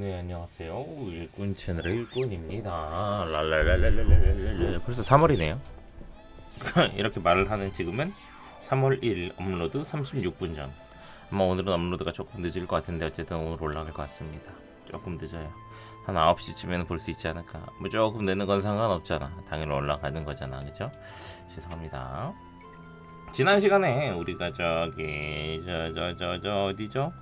네 안녕하세요. 일꾼 채널의 일꾼입니다. 벌써 3월이네요 이렇게 말을 하는 지금은 3월 1일 업로드 36분 전 아마 오늘은 업로드가 조금 늦을 것 같은데 어쨌든 오늘 올라갈 것 같습니다 조금 늦어요 한 9시쯤에는 볼 수 있지 않을까 뭐 조금 늦는 건 상관없잖아 당연히 올라가는 거잖아 그죠 죄송합니다 지난 시간에 우리가 저기 저 저 저 저 어디죠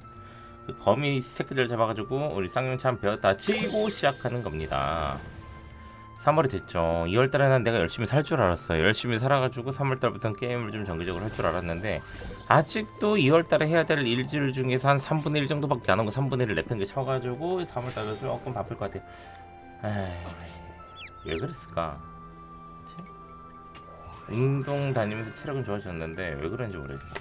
그 거미 새끼들 잡아가지고 우리 쌍용참 배웠다 치고 시작하는 겁니다. 3월이 됐죠. 2월달에는 내가 열심히 살 줄 알았어요. 열심히 살아가지고 3월달부터는 게임을 좀 정기적으로 할 줄 알았는데 아직도 2월달에 해야 될 일들 중에서 한 3분의 1 정도밖에 안 하고 3분의 1을 내팽개 쳐가지고 3월달에 조금 바쁠 것 같아요. 에이, 왜 그랬을까? 그치? 운동 다니면서 체력은 좋아졌는데 왜 그런지 모르겠어.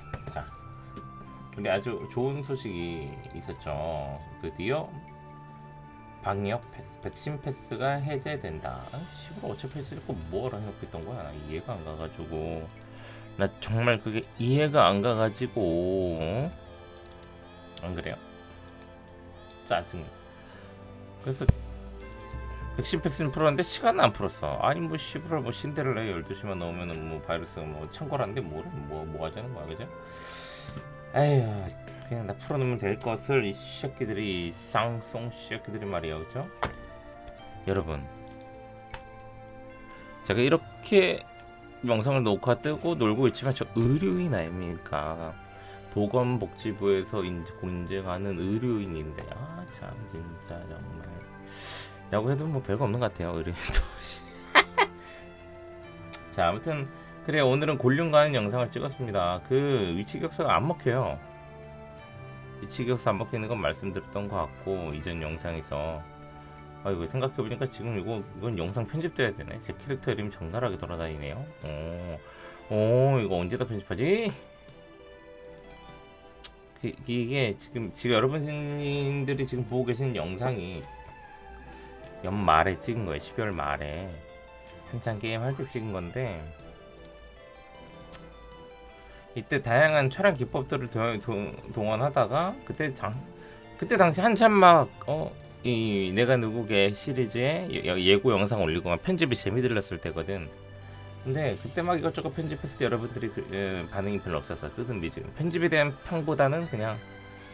자, 우리 아주 좋은 소식이 있었죠. 드디어 방역 백- 백신 패스가 해제된다. 시골 어차피 거 뭐라 생각했던 거야? 나 이해가 안 가가지고 나 정말 그게 이해가 안 가가지고 어? 안 그래요? 짜증. 그래서 백신 패스는 풀었는데 시간은 안 풀었어. 아니 뭐 시부랄 뭐 신데렐라에 12시만 넣으면은 뭐 바이러스가 뭐 창궐하는데 뭐래 뭐 되는 거야 그죠? 에휴 그냥 나 풀어놓으면 될 것을 이 새끼들이 이 쌍송 새끼들이 말이야 그죠? 여러분 제가 이렇게 영상을 녹화 뜨고 놀고 있지만 저 의료인 아닙니까? 보건복지부에서 인제 공증하는 의료인인데 아 참 진짜 정말 라고 해도 뭐 별거 없는 것 같아요 의료인도 자 아무튼 그래 오늘은 골륜 가는 영상을 찍었습니다. 그 위치 격사가 안 먹혀요. 위치 격사 안 먹히는 건 말씀드렸던 것 같고 이전 영상에서 아 이거 생각해 보니까 지금 이거 이건 영상 편집돼야 되네. 제 캐릭터 이름이 적나라하게 돌아다니네요. 오, 오 이거 언제 다 편집하지? 그, 이게 지금 지금 여러분들이 지금 보고 계신 영상이 연말에 찍은 거예요. 12월 말에 한창 게임 할 때 찍은 건데 이때 다양한 촬영 기법들을 도, 도, 동원하다가 그때 장 그때 당시 한참 막어이 내가 누구게 시리즈에 예, 예고 영상 올리고 막 편집이 재미 들렸을 때거든. 근데 그때 막 이것저것 편집했을 때 여러분들이 그, 예, 반응이 별로 없어서 뜨든 미지근 편집에 대한 평보다는 그냥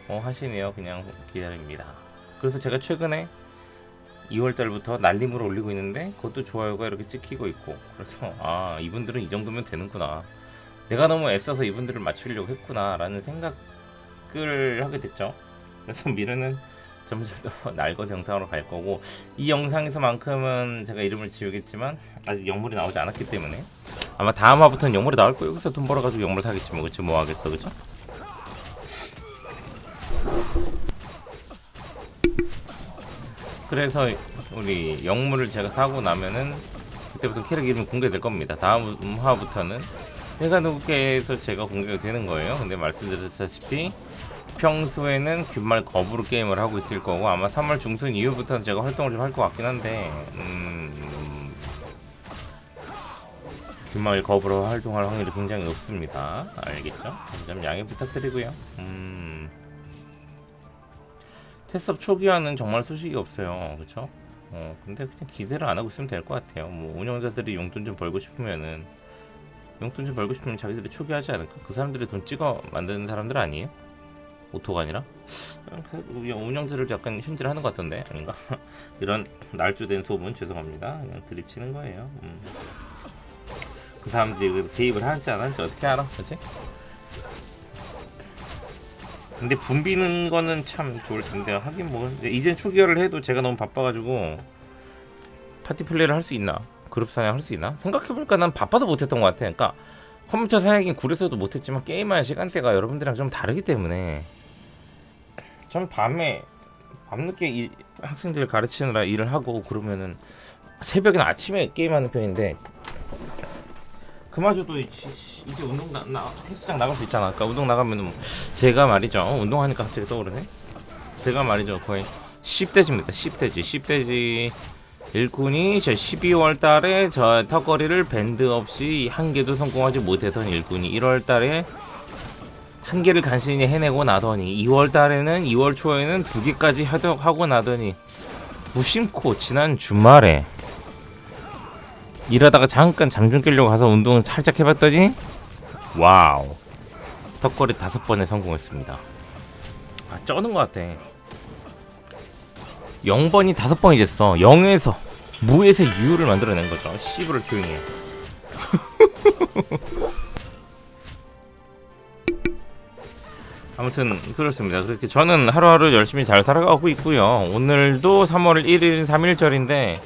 어 하시네요 그냥 기다립니다. 그래서 제가 최근에 2월 달부터 날림으로 올리고 있는데 그것도 좋아요가 이렇게 찍히고 있고 그래서 아 이분들은 이 정도면 되는구나 내가 너무 애써서 이분들을 맞추려고 했구나라는 생각을 하게 됐죠. 그래서 미르는 점점 더 날것 영상으로 갈 거고 이 영상에서만큼은 제가 이름을 지우겠지만 아직 영물이 나오지 않았기 때문에 아마 다음 화부터는 영물이 나올 거예요. 여기서 돈 벌어가지고 영물 사겠지 뭐 그치 뭐 하겠어 그죠? 그래서 우리 영물을 제가 사고 나면은 그때부터 캐릭 이름이 공개될 겁니다. 다음 화부터는 내가 누구께서 제가 공개가 되는 거예요. 근데 말씀드렸다시피 평소에는 균말 거부로 게임을 하고 있을 거고 아마 3월 중순 이후부터는 제가 활동을 좀 할 것 같긴 한데 음, 균말 거부로 활동할 확률이 굉장히 높습니다. 알겠죠? 좀 양해 부탁드리고요. 음, 테스업 초기화는 정말 소식이 없어요. 그렇죠? 어, 근데 그냥 기대를 안 하고 있으면 될 것 같아요. 뭐 운영자들이 용돈 좀 벌고 싶으면은 용돈 좀 벌고 싶으면 자기들이 초기하지 않을까? 그 사람들이 돈 찍어 만드는 사람들 아니에요? 오토가 아니라? 그 운영자를 약간 현질하는 것 같던데 아닌가? 이런 날조된 소문 죄송합니다. 그냥 드립치는 거예요. 음. 그 사람들이 그 개입을 하는지 안 하는지 어떻게 알아? 그치? 근데 붐비는 거는 참 좋을 텐데 하긴 뭐 이젠 초기화를 해도 제가 너무 바빠가지고 파티 플레이를 할 수 있나? 그룹 사냥 할 수 있나? 생각해보니까 난 바빠서 못했던 것 같아. 그러니까 컴퓨터 사양이긴 구려서도 못했지만 게임할 시간대가 여러분들이랑 좀 다르기 때문에 전 밤에 밤늦게 이 학생들 가르치느라 일을 하고 그러면은 새벽이나 아침에 게임하는 편인데 그마저도 이제, 이제 운동 나, 나 헬스장 나갈 수 있잖아. 아까 운동 나가면은 뭐 제가 말이죠. 운동하니까 갑자기 떠오르네. 제가 말이죠. 거의 10대지입니다. 10대지. 10대지 일꾼이 저 12월 달에 저 턱걸이를 밴드 없이 한 개도 성공하지 못했던 일꾼이 1월 달에 한 개를 간신히 해내고 나더니 2월 달에는 2월 초에는 두 개까지 하고 나더니 무심코 지난 주말에 일하다가 잠깐 잠좀 깨려고 가서 운동을 살짝 해봤더니 와우 턱걸이 다섯 번에 성공했습니다. 아 쩌는 것 같아. 0번이 다섯 번이 됐어. 0에서 무에서 유를 만들어낸 거죠. 씨부를 조용히 해. 아무튼 그렇습니다. 그렇게 저는 하루하루 열심히 잘 살아가고 있고요. 오늘도 3월 1일 3일절인데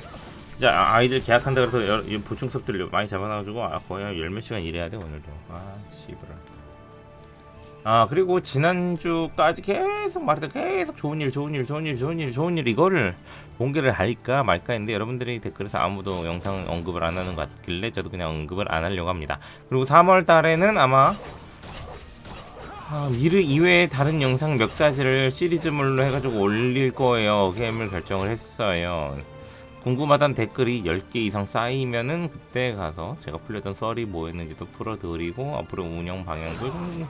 이제 아- 아이들 계약한다 그래서 여- 이 보충 수업들 많이 잡아놔가지고 아, 거의 열몇 시간 일해야 돼 오늘도. 아 씨부라. 아 그리고 지난주까지 계속 말했던 계속 좋은 일 좋은 일 좋은 일 좋은 일 좋은 일 이거를 공개를 할까 말까 했는데 여러분들이 댓글에서 아무도 영상 언급을 안 하는 것 같길래 저도 그냥 언급을 안 하려고 합니다. 그리고 3월 달에는 아마 아, 미르 이외의 다른 영상 몇 가지를 시리즈물로 해가지고 올릴 거예요. 게임을 결정을 했어요. 궁금하단 댓글이 10개 이상 쌓이면은 그때 가서 제가 풀렸던 썰이 뭐였는지도 풀어드리고 앞으로 운영 방향도 좀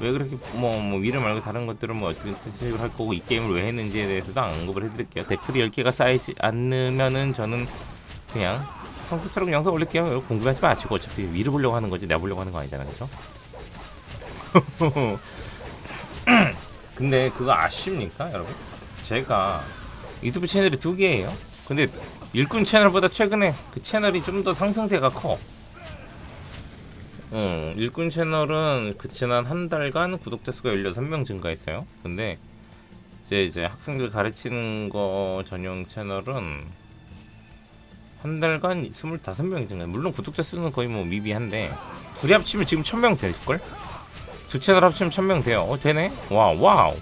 왜 그렇게 뭐, 뭐 미르 말고 다른 것들은 뭐 어떻게 뜻을 할 거고 이 게임을 왜 했는지에 대해서도 언급을 해드릴게요. 댓글이 10개가 쌓이지 않으면은 저는 그냥 평소처럼 영상 올릴게요. 궁금하지 마시고 어차피 미르 보려고 하는 거지 내가 보려고 하는 거 아니잖아요. 그죠? 근데 그거 아십니까 여러분? 제가 유튜브 채널이 두 개예요. 근데 일꾼 채널보다 최근에 그 채널이 좀 더 상승세가 커. 어, 일꾼 채널은 그 지난 한 달간 구독자 수가 16명 증가했어요. 근데 이제 이제 학생들 가르치는 거 전용 채널은 한 달간 25명이 증가. 물론 구독자 수는 거의 뭐 미비한데 둘이 합치면 지금 1000명 될 걸? 두 채널 합치면 1000명 돼요. 어, 되네? 와우, 와우.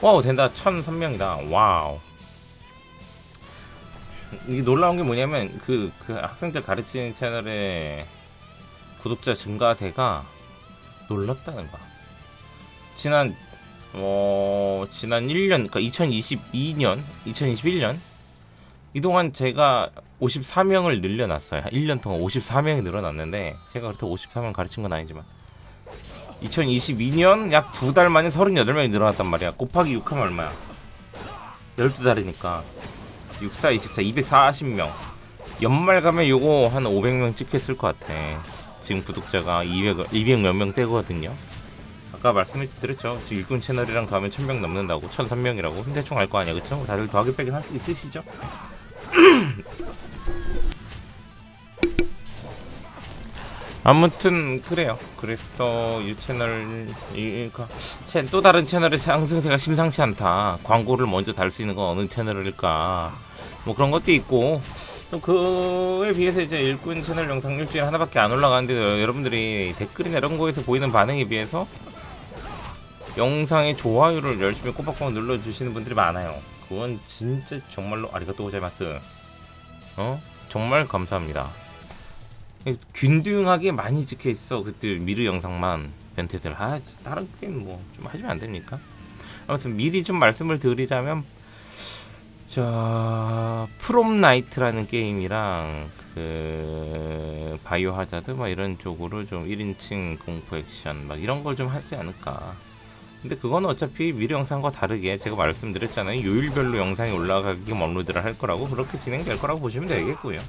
와우, 된다. 1003명이다. 와우. 이게 놀라운 게 뭐냐면, 그, 그 학생들 가르치는 채널의 구독자 증가세가 놀랍다는 거야. 지난, 어, 지난 1년, 그러니까 2022년, 2021년, 이동안 제가 54명을 늘려놨어요. 1년 동안 54명이 늘어났는데, 제가 그렇다고 54명 가르친 건 아니지만, 2022년 약 두 달 만에 38명이 늘어났단 말이야. 곱하기 6 하면 얼마야? 12달이니까 64, 24, 240명. 연말 가면 요거 한 500명 찍혔을 것 같아. 지금 구독자가 200, 200몇 명 되거든요. 아까 말씀드렸죠. 지금 일꾼 채널이랑 더하면 1000명 넘는다고 1003명이라고. 근데 대충 알 거 아니야. 그쵸? 다들 더하기 빼긴 할 수 있으시죠? 아무튼 그래요. 그래서 이 채널 이또 다른 채널의 상승세가 심상치 않다. 광고를 먼저 달 수 있는 건 어느 채널일까? 뭐 그런 것도 있고 또 그에 비해서 이제 일꾼 채널 영상 일주일에 하나밖에 안 올라가는데 여러분들이 댓글이나 이런 거에서 보이는 반응에 비해서 영상의 좋아요를 열심히 꼬박꼬박 눌러주시는 분들이 많아요. 그건 진짜 정말로 아리가또 고자이마스. 어? 정말 감사합니다. 균등하게 많이 찍혀 있어 그때 미르 영상만 변태들 아 다른 게임 뭐 좀 하시면 안 됩니까? 아무튼 미리 좀 말씀을 드리자면 저 프롬 나이트라는 게임이랑 그 바이오 하자드 막 이런 쪽으로 좀 1인칭 공포 액션 막 이런 걸 좀 하지 않을까. 근데 그건 어차피 미르 영상과 다르게 제가 말씀드렸잖아요. 요일별로 영상이 올라가게끔 업로드를 할 거라고 그렇게 진행될 거라고 보시면 되겠고요.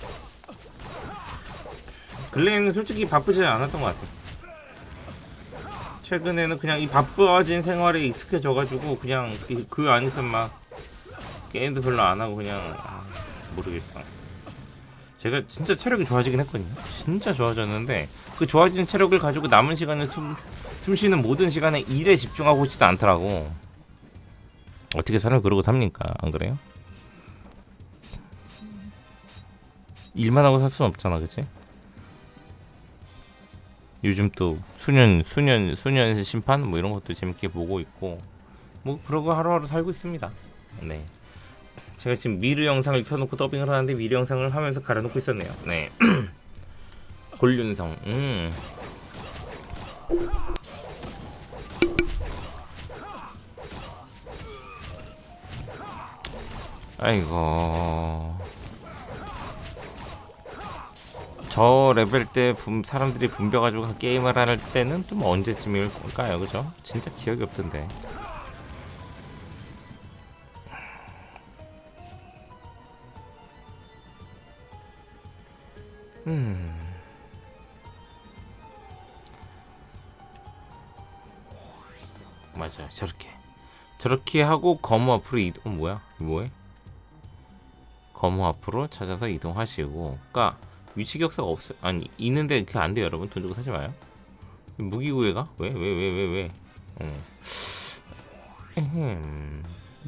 근래에는 솔직히 바쁘지 않았던 것 같아요. 최근에는 그냥 이 바빠진 생활에 익숙해져가지고 그냥 그, 그 안에서 막 게임도 별로 안 하고 그냥 아, 모르겠어. 제가 진짜 체력이 좋아지긴 했거든요. 진짜 좋아졌는데 그 좋아진 체력을 가지고 남은 시간을 숨, 숨 쉬는 모든 시간에 일에 집중하고 있지도 않더라고. 어떻게 사람 그러고 삽니까? 안 그래요? 일만 하고 살 수는 없잖아, 그치? 요즘 또 수년 수년 수년 심판 뭐 이런 것도 재밌게 보고 있고 뭐 그러고 하루하루 살고 있습니다. 네. 제가 지금 미르 영상을 켜놓고 더빙을 하는데 미르 영상을 하면서 가려놓고 있었네요. 네. 골륜성. 음. 아이고. 저 레벨 때 분, 사람들이 붐벼가지고 게임을 할 때는 좀 언제쯤일까요, 그죠? 진짜 기억이 없던데. 저렇게 하고 검 앞으로 이동, 어, 뭐야? 뭐해? 검 앞으로 찾아서 이동하시고, 그니까 위치 격사가 없어요. 아니 있는데 그게 안 돼요, 여러분. 돈 주고 사지 마요. 무기 구애가? 왜? 왜? 왜? 왜? 왜? 어.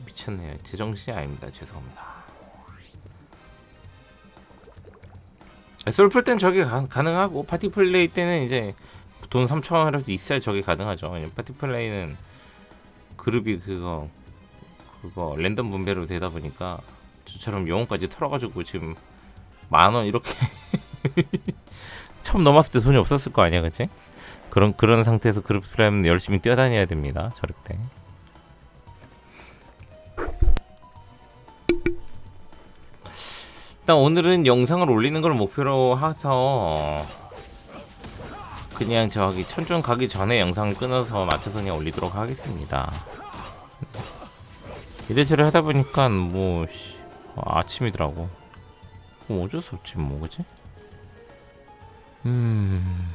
미쳤네요. 제정신이 아닙니다. 죄송합니다. 솔플 땐 저게 가, 가능하고 파티 플레이 때는 이제 돈 3천 원이라도 있어야 저게 가능하죠. 파티 플레이는 그룹이 그거 그거 랜덤 분배로 되다 보니까 저처럼 영혼까지 털어가지고 지금 만 원 이렇게 처음 넘었을 때 돈이 없었을 거 아니야, 그치? 그런 그런 상태에서 그룹 플레이는 열심히 뛰어다녀야 됩니다. 저럴 때. 일단 오늘은 영상을 올리는 걸 목표로 해서 그냥 저기 천중 가기 전에 영상을 끊어서 맞춰서 그냥 올리도록 하겠습니다. 이래저래 하다 보니까 뭐 씨, 아, 아침이더라고. 뭐 어쩔 수 없지 뭐 그지? 음.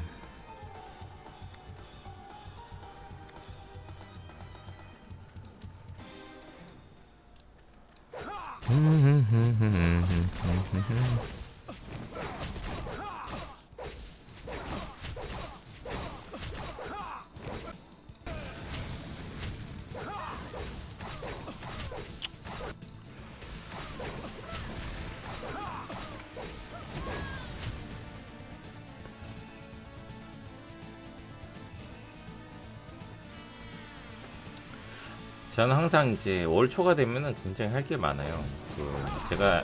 저는 항상 이제 월 초가 되면은 굉장히 할 게 많아요. 그 제가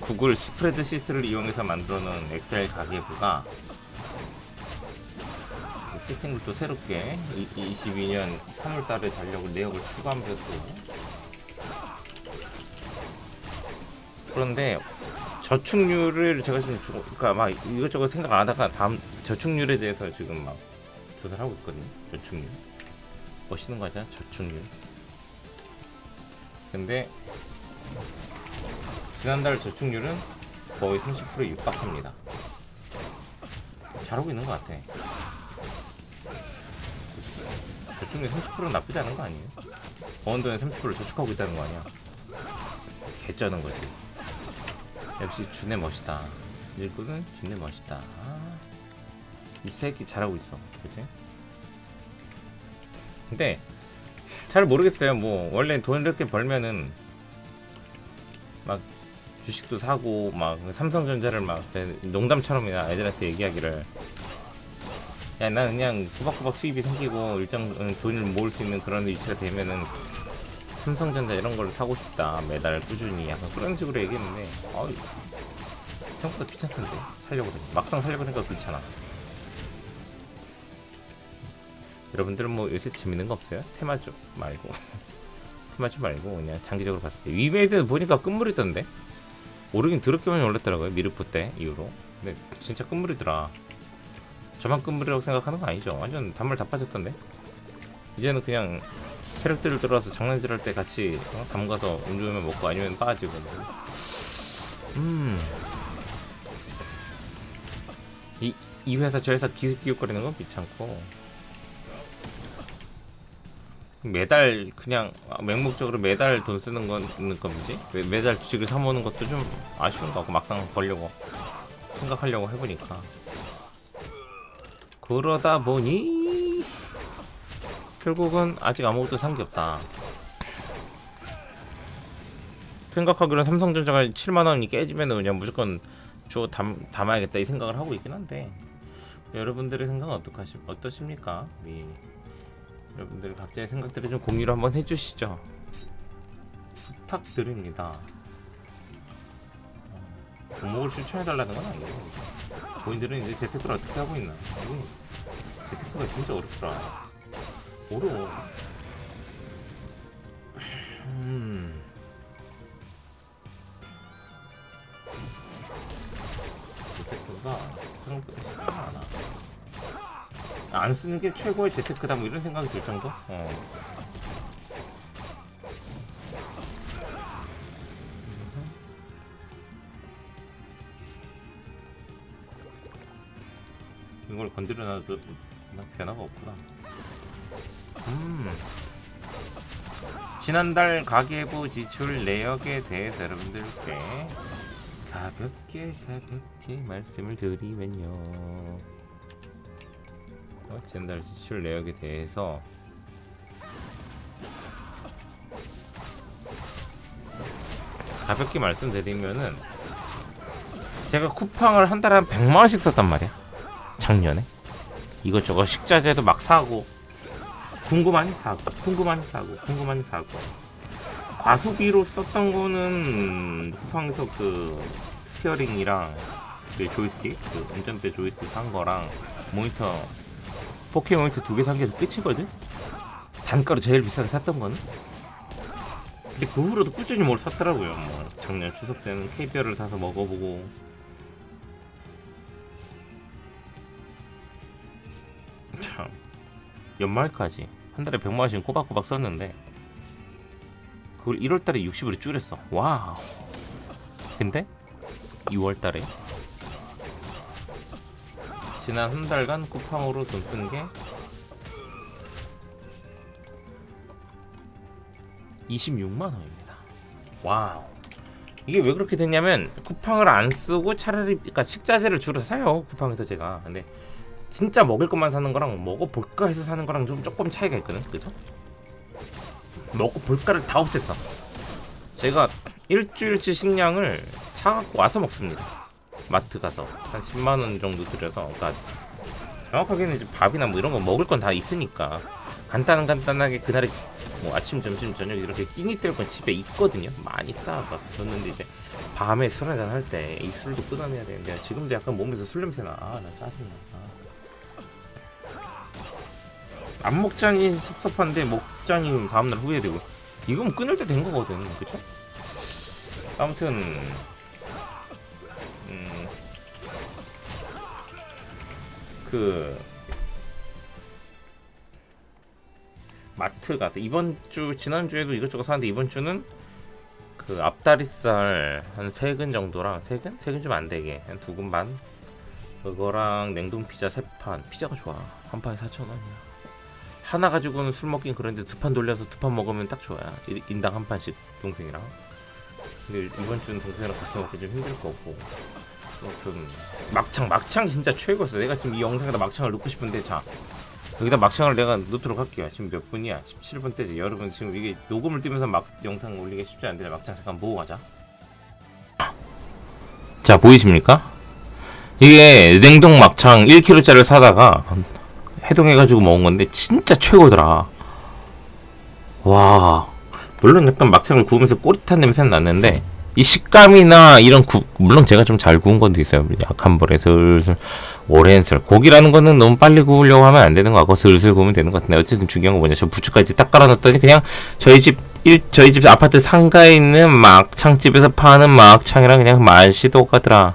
구글 스프레드 시트를 이용해서 만들어 놓은 엑셀 가계부가 세팅을 또 새롭게 22년 3월 달에 달력을 내역을 추가하면서 그런데 저축률을 제가 지금 주, 그러니까 막 이것저것 생각 안 하다가 다음 저축률에 대해서 지금 막 조사를 하고 있거든요. 저축률. 멋있는 거죠, 저축률. 근데 지난달 저축률은 거의 30%에 육박합니다. 잘하고 있는 것 같아. 저축률 30%는 나쁘지 않은 거 아니에요? 버는 돈의 30%를 저축하고 있다는 거 아니야? 개쩌는 거지. 역시 준의 멋이다. 일꾼은 준의 멋이다. 아, 이 새끼 잘하고 있어. 그치? 근데 잘 모르겠어요. 뭐 원래 돈 이렇게 벌면은 막 주식도 사고 막 삼성전자를 막 농담처럼이나 애들한테 얘기하기를. 야 난 그냥 꼬박꼬박 수입이 생기고 일정 돈을 모을 수 있는 그런 위치가 되면은 삼성전자 이런 걸 사고 싶다. 매달 꾸준히. 약간 그런 식으로 얘기했는데 어 생각보다 귀찮던데. 살려고 그러니 막상 살려고 하니까 귀찮아 여러분들은 뭐 요새 재밌는 거 없어요? 테마주 말고. 테마주 말고 그냥 장기적으로 봤을 때. 위메이드 보니까 끝물이던데? 오르긴 더럽게 많이 올랐더라고요 미르포 때 이후로. 근데 진짜 끝물이더라. 저만 끝물이라고 생각하는 거 아니죠? 완전 단물 다 빠졌던데? 이제는 그냥 세력들을 들어와서 장난질 할 때 같이 어? 담가서 음주면 먹고 아니면 빠지고. 음. 이, 이 회사 저 회사 기웃기웃거리는 건 귀찮고 매달 그냥 맹목적으로 매달 돈 쓰는 건 매- 매달 주식을 사모는 것도 좀 아쉬운 거 같고 막상 벌려고 생각하려고 해보니까. 그러다 보니 결국은 아직 아무것도 산 게 없다. 생각하기로는 삼성전자가 7만원이 깨지면 그냥 무조건 주워 담, 담아야겠다 이 생각을 하고 있긴 한데 여러분들의 생각은 어떡하시, 어떠십니까? 이 여러분들 각자의 생각들을 좀 공유를 한번 해주시죠. 부탁드립니다. 어, 종목을 추천해달라는 건 아니고 본인들은 이제 재테크를 어떻게 하고 있나? 이거 재테크가 진짜 어렵더라. 어려워. 음. 재테크가 생각보다 않아. 안 쓰는 게 최고의 재테크다 뭐 이런 생각이 들 정도? 어. 이걸 건드려놔도 변화가 없구나. 음. 지난달 가계부 지출 내역에 대해서 여러분들께 가볍게 가볍게 말씀을 드리면요. 어, 지난달 지출 내역에 대해서 가볍게 말씀드리면은 제가 쿠팡을 한 달에 한 100만 원씩 썼단 말이야. 작년에 이것저것 식자재도 막 사고 궁금하니 사고 궁금하니 사고 궁금하니 사고 과소비로 썼던 거는 쿠팡에서 그 스티어링이랑 그 조이스틱 그 운전대 조이스틱 산 거랑 모니터 4K 모니터 두개 산 게 끝이거든? 단가로 제일 비싸게 샀던 거는? 근데 그 후로도 꾸준히 뭘 샀더라고요 뭐. 작년 추석 때는 KBR을 사서 먹어보고. 참. 연말까지 한 달에 100만 원씩 꼬박꼬박 썼는데 그걸 1월 달에 60으로 줄였어. 와우. 근데 2월 달에 지난 한 달간 쿠팡으로 돈 쓴 게 26만 원입니다. 와우. 이게 왜 그렇게 됐냐면 쿠팡을 안 쓰고 차라리 그러니까 식자재를 주로 사요 쿠팡에서 제가 근데 진짜 먹을 것만 사는 거랑 먹어볼까 해서 사는 거랑 좀 조금 차이가 있거든 그죠? 먹어볼까를 다 없앴어 제가 일주일치 식량을 사갖고 와서 먹습니다 마트 가서 한 10만 원 정도 들여서 그러니까 정확하게는 이제 밥이나 뭐 이런 거 먹을 건 다 있으니까 간단 간단하게 그날에 뭐 아침 점심 저녁 이렇게 끼니 때울 건 집에 있거든요. 많이 쌓아가 뒀는데 이제 밤에 술 한잔 할 때 이 술도 끊어내야 되는데 지금도 약간 몸에서 술 냄새 나아나 짜증나. 아. 안 먹자니 섭섭한데 먹자니 다음날 후회되고. 이건 끊을 때 된 거거든. 그쵸? 아무튼 그 마트 가서 이번 주 지난 주에도 이것저것 사는데 이번 주는 그 앞다리살 한 세 근 정도랑 세 근? 세 근 좀 안 되게 한 두 근 반? 그거랑 냉동 피자 세 판. 피자가 좋아. 한 판에 4,000원이야. 하나 가지고는 술 먹긴 그런데 두 판 돌려서 두 판 먹으면 딱 좋아요 일- 인당 한 판씩 동생이랑. 근데 이번 주는 동생이랑 같이 먹기 좀 힘들 거고 아무튼 막창 막창 진짜 최고였어. 내가 지금 이 영상에다 막창을 넣고 싶은데 자 여기다 막창을 내가 넣도록 할게요. 지금 몇 분이야? 17분 때지. 여러분 지금 이게 녹음을 띄면서 막 영상 올리기 쉽지 않은데 막창 잠깐 보고 가자. 자 보이십니까? 이게 냉동 막창 1kg짜리를 사다가 해동해가지고 먹은 건데 진짜 최고더라. 와, 물론 약간 막창을 구우면서 꼬릿한 냄새는 났는데 이 식감이나 이런 구, 물론 제가 좀 잘 구운 것도 있어요. 약한 불에 슬슬 오랜 슬 고기라는 거는 너무 빨리 구우려고 하면 안 되는 거 같고 슬슬 구우면 되는 것 같은데 어쨌든 중요한 건 뭐냐 저 부추까지 딱 깔아놨더니 그냥 저희 집 일, 저희 집 아파트 상가에 있는 막창집에서 파는 막창이랑 그냥 맛이 똑같더라.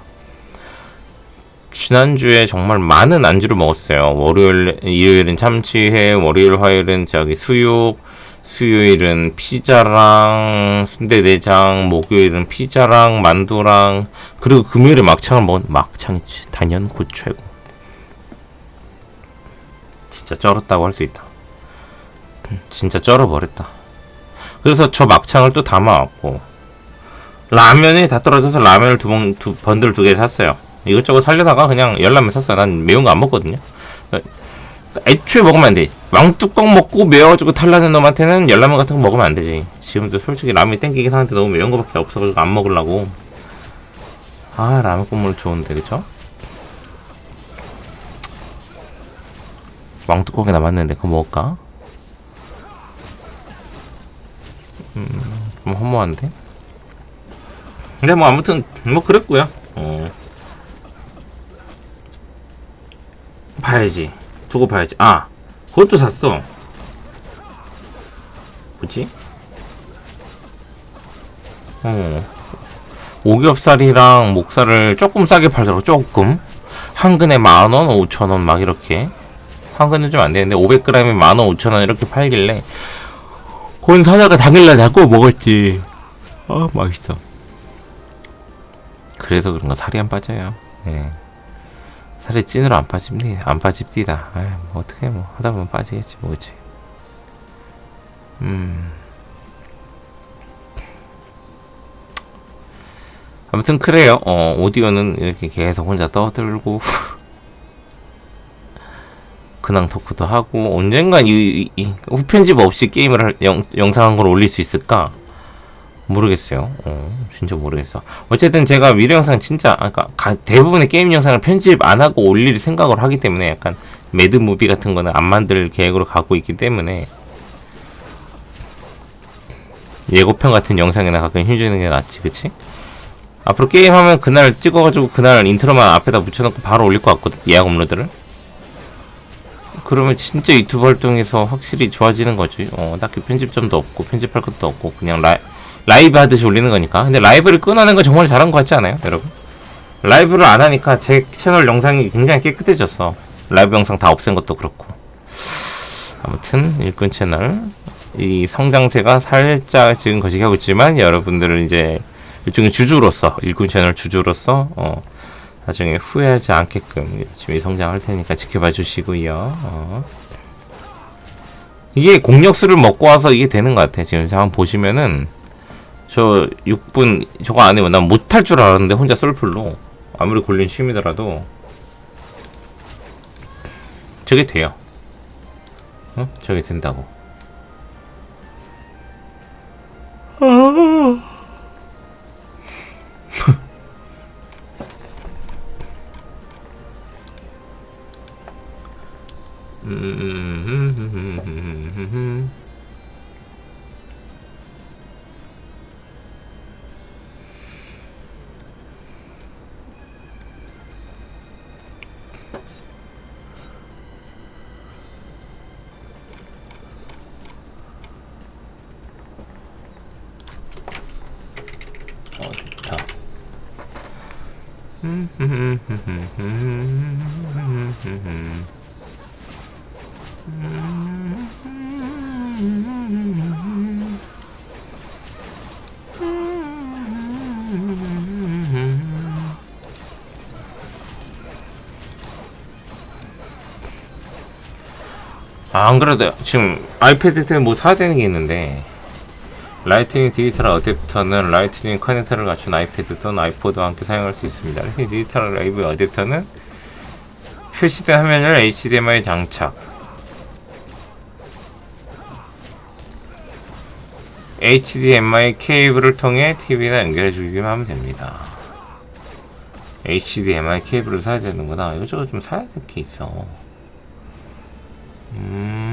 지난주에 정말 많은 안주를 먹었어요. 월요일, 일요일은 참치회, 월요일, 화요일은 저기 수육, 수요일은 피자랑 순대 내장, 목요일은 피자랑 만두랑 그리고 금요일에 막창을 먹은 막창이 단연코 최고. 진짜 쩔었다고 할 수 있다. 음, 진짜 쩔어버렸다. 그래서 저 막창을 또 담아왔고 라면이 다 떨어져서 라면을 두 번, 두 번들 두 개를 샀어요. 이것저것 살려다가 그냥 열라면 샀어요. 난 매운 거 안 먹거든요. 애초에 먹으면 안 돼. 왕뚜껑 먹고 매워가지고 탈라는 놈한테는 열라면 같은 거 먹으면 안 되지. 지금도 솔직히 라면이 땡기긴 하는데 너무 매운 거밖에 없어가지고 안 먹으려고. 아 라면 국물 좋은데 그쵸? 왕뚜껑에 남았는데 그거 먹을까? 음, 좀 허무한데? 근데 뭐 아무튼 뭐 그랬고요. 어. 봐야지. 두고 봐야지. 아, 그것도 샀어. 뭐지? 어. 오겹살이랑 목살을 조금 싸게 팔더라고, 조금. 황근에 만원, 오천원 막 이렇게 황근은 좀 안 되는데 500g에 만원, 오천원 이렇게 팔길래 건 사다가 당일날 놔고 먹었지 아 맛있어 그래서 그런가 살이 안 빠져요 예. 살이 찐으로 안 빠집니? 안 빠집디다. 아이 뭐 어떻게 뭐 하다 보면 빠지겠지 뭐지. 음. 아무튼 그래요. 어 오디오는 이렇게 계속 혼자 떠들고 근황 토크도 하고 언젠간 이, 이- 이 후편집 없이 게임을 할, 영, 영상 한걸 올릴 수 있을까 모르겠어요. 어, 진짜 모르겠어. 어쨌든 제가 미래 영상 진짜 아까 가- 대부분의 게임 영상을 편집 안 하고 올릴 생각을 하기 때문에 약간 매드 무비 같은 거는 안 만들 계획으로 가고 있기 때문에 예고편 같은 영상이나 가끔 힘주는 게 낫지, 그치? 앞으로 게임하면 그날 찍어가지고 그날 인트로만 앞에다 붙여놓고 바로 올릴 것 같거든, 예약 업로드를. 그러면 진짜 유튜브 활동에서 확실히 좋아지는 거지. 어, 딱히 편집점도 없고, 편집할 것도 없고, 그냥 라이, 라이브 하듯이 올리는 거니까. 근데 라이브를 끊어낸 건 정말 잘한 것 같지 않아요, 여러분? 라이브를 안 하니까 제 채널 영상이 굉장히 깨끗해졌어. 라이브 영상 다 없앤 것도 그렇고. 아무튼, 일꾼 채널. 이 성장세가 살짝 지금 거시기 하고 있지만, 여러분들은 이제 일종의 주주로서, 일꾼 채널 주주로서, 어, 나중에 후회하지 않게끔 열심히 성장할 테니까 지켜봐 주시고요. 어. 이게 공력수를 먹고 와서 이게 되는 것 같아. 지금 한번 보시면은 저 6분 저거 안 해면 난 못할 줄 알았는데 혼자 솔플로 아무리 골린 쉼이더라도 저게 돼요. 어? 저게 된다고. 아, 안 그래도 지금 아이패드 때문에 뭐 사야 되는 게 있는데 라이트닝 디지털 어댑터는 라이트닝 커넥터를 갖춘 아이패드 또는 아이포드와 함께 사용할 수 있습니다. 라이트닝 디지털 라이브 어댑터는 표시된 화면을 HDMI 장착 HDMI 케이블을 통해 TV나 연결해 주기만 하면 됩니다. HDMI 케이블을 사야 되는구나. 이것저것 좀 사야 될 게 있어. 음...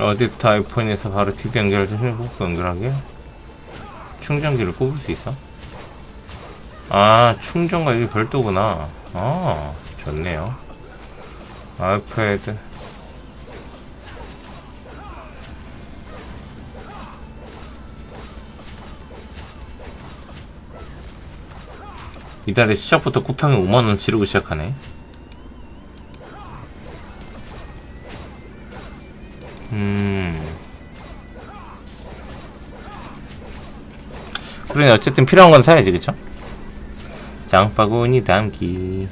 어댑터 아이폰에서 바로 TV 연결해서 꼭 연결하게? 충전기를 꼽을 수 있어? 아 충전과 이게 별도구나. 아 좋네요. 아이패드. 이달에 시작부터 쿠팡이 5만원 지르고 시작하네 그래 어쨌든 필요한 건 사야지 그쵸? 장바구니 담기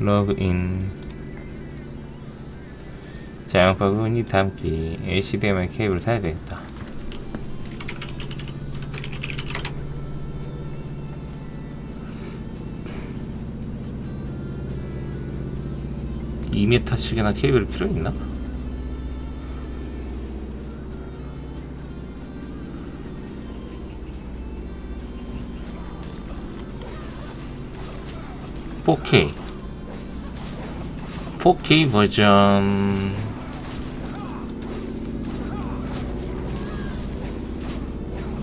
로그인 장바구니 담기 HDMI 케이블 사야 되겠다 (2m) 씩이나 케이블 필요 있나? 4K 4K 버전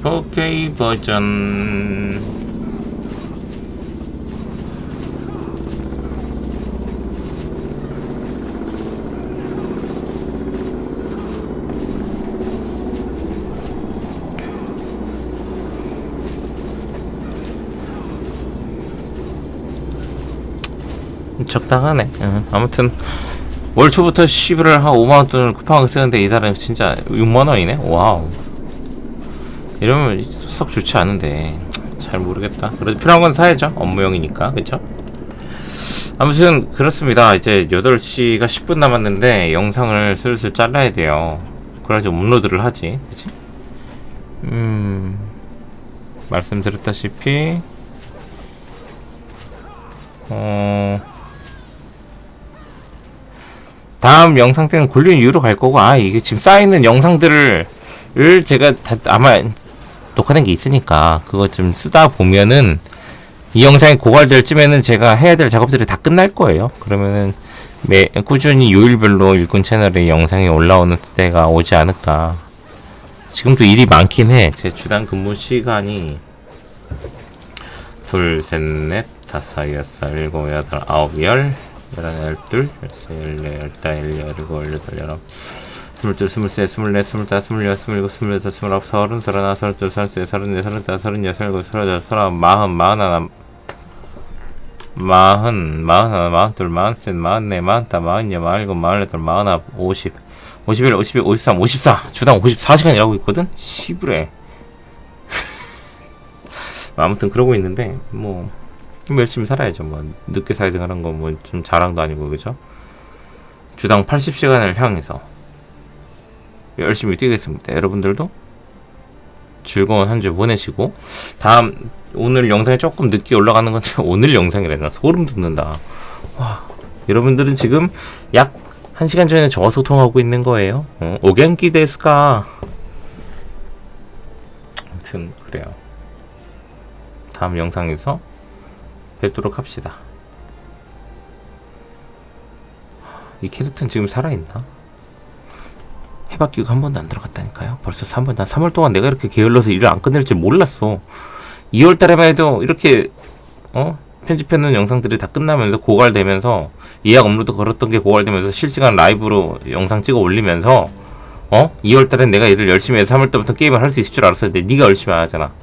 오케이 버전 적당하네. 응. 아무튼 월 초부터 11월 한 5만 원 돈을 쿠팡을 쓰는데 이달은 진짜 6만 원이네. 와우. 이러면 썩 좋지 않은데 잘 모르겠다. 그래도 필요한 건 사야죠. 업무용이니까 그렇죠? 아무튼 그렇습니다. 이제 8시가 10분 남았는데 영상을 슬슬 잘라야 돼요. 그래야지 업로드를 하지. 그치? 음 말씀드렸다시피 어 다음 영상 때는 골륜 이후로 갈 거고 아 이게 지금 쌓이는 영상들을 을 제가 다 아마 녹화된 게 있으니까 그거 좀 쓰다 보면은 이 영상이 고갈될 쯤에는 제가 해야 될 작업들이 다 끝날 거예요. 그러면은 매 꾸준히 요일별로 일꾼 채널에 영상이 올라오는 때가 오지 않을까. 지금도 일이 많긴 해. 제 주당 근무 시간이 둘, 셋, 넷, 다섯, 여섯, 일곱, 여덟, 아홉, 열, 열한, 열둘, 열세, 열네, 열다, 열일곱, 열여덟, 열아홉, 스물둘, 스물셋, 스물넷, 스물다섯, 스물여섯, 스물일곱, 스물여덟, 스물아홉, 서른, 서른하나, 서른둘, 서른셋, 서른넷, 서른다섯, 서른여섯, 서른일곱, 서른여덟, 서른아홉, 마흔, 마흔하나, 마흔, 마흔하나, 마흔둘, 마흔셋, 마흔넷, 마흔다, 마흔여, 마흔일곱, 마흔여덟, 마흔아홉, 오십, 오십일, 오십이, 오십삼, 오십사, 주당 54시간 일하고 있거든? 시부래. 아무튼 그러고 있는데, 뭐, 뭐 열심히 살아야죠. 뭐, 늦게 사회생활한 건 뭐 좀 자랑도 아니고, 그죠? 주당 80시간을 향해서 열심히 뛰겠습니다. 여러분들도 즐거운 한 주 보내시고 다음 오늘 영상이 조금 늦게 올라가는 건 오늘 영상이래 나 소름 돋는다. 와 여러분들은 지금 약 1시간 전에 저와 소통하고 있는 거예요. 어, 오겐키 데스까 아무튼 그래요. 다음 영상에서 뵙도록 합시다. 이 캐릭터는 지금 살아있나? 해바퀴가 한 번도 안 들어갔다니까요. 벌써 3월, 난 3월 동안 내가 이렇게 게을러서 일을 안 끝낼 줄 몰랐어. 2월 달에만 해도 이렇게, 어? 편집해놓은 영상들이 다 끝나면서 고갈되면서 예약 업로드 걸었던 게 고갈되면서 실시간 라이브로 영상 찍어 올리면서 어? 2월 달엔 내가 일을 열심히 해서 3월 달부터 게임을 할 수 있을 줄 알았었는데 네가 열심히 안 하잖아.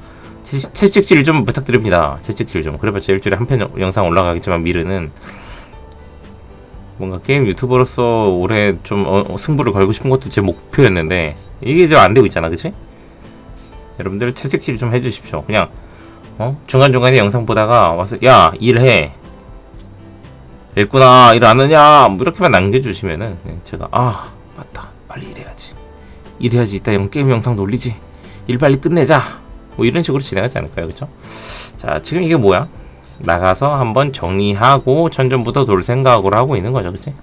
채- 채찍질 좀 부탁드립니다. 채찍질 좀. 그래봤자 일주일에 한 편 영상 올라가겠지만 미르는 뭔가 게임 유튜버로서 올해 좀 어, 어, 승부를 걸고 싶은 것도 제 목표였는데 이게 좀 안 되고 있잖아, 그치? 여러분들 채찍질 좀 해주십시오. 그냥 어? 중간 중간에 영상 보다가 와서 야 일해, 됐구나 일 안 하냐 뭐 이렇게만 남겨주시면은 제가 아 맞다 빨리 일해야지 일해야지 이따 영 게임 영상도 올리지 일 빨리 끝내자 뭐 이런 식으로 진행하지 않을까요, 그쵸? 자 지금 이게 뭐야? 나가서 한번 정리하고 천전부터 돌 생각으로 하고 있는 거죠, 그치?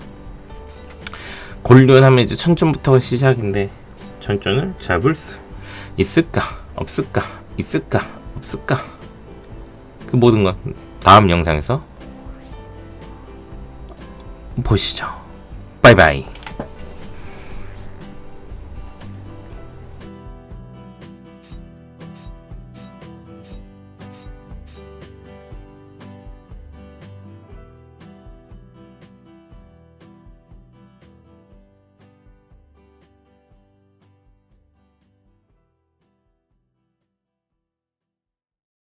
골륜하면 이제 천전부터가 시작인데 천전을 잡을 수 있을까 없을까 있을까 없을까 그 모든 건 다음 영상에서 보시죠. 바이바이.